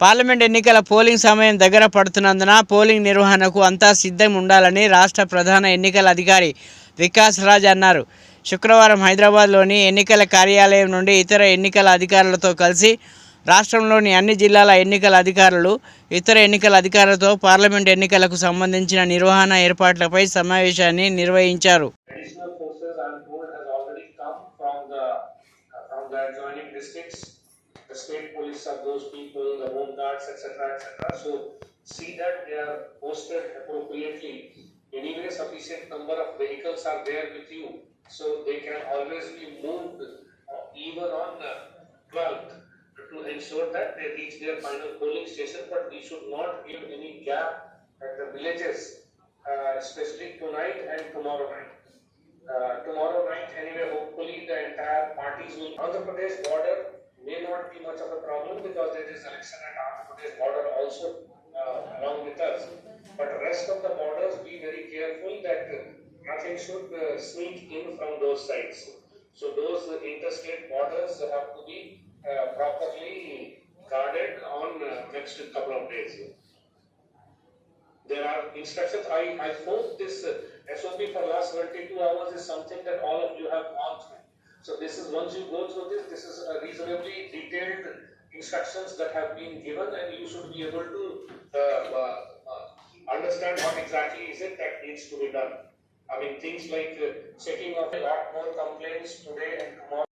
Parliament ఎన్నికల polling సమయం దగ్గర పడుతున్నందున పోలింగ్ నిర్వహణకు అంతా సిద్ధం ఉండాలని రాష్ట్ర ప్రధాన ఎన్నికల అధికారి వికాస్ రాజ్ అన్నారు శుక్రవారం హైదరాబాద్లోని ఎన్నికల కార్యాలయం నుండి ఇతర ఎన్నికల అధికారులతో కలిసి రాష్ట్రంలోని అన్ని జిల్లాల ఎన్నికల అధికారులు ఇతర ఎన్నికల అధికారులతో పార్లమెంట్ ఎన్నికలకు సంబంధించిన నిర్వహణ ఏర్పాట్లపై సమావేశాన్ని నిర్వహించారు from the adjoining districts. The state police of those people, the home guards, etc., etc. So see that they are posted appropriately. Anyway, sufficient number of vehicles are there with you, so they can always be moved uh, even on the twelfth to ensure that they reach their final polling station, but we should not give any gap at the villages, uh, especially tonight and tomorrow night. Uh, tomorrow night, anyway, hopefully the entire parties will. Andhra Pradesh border may not be much of a problem because there is election at Andhra border also uh, along with us. But rest of the borders, be very careful that nothing should uh, sneak in from those sides. So those uh, interstate borders have to be uh, properly guarded on uh, next couple of days. There are instructions, I, I hope this uh, SOP for last twenty-two hours is something that all of you have. So this is, once you go through this, this is a reasonably detailed instructions that have been given and you should be able to, uh, uh, uh, understand what exactly is it that needs to be done. I mean, things like uh, checking of a lot more complaints today and tomorrow.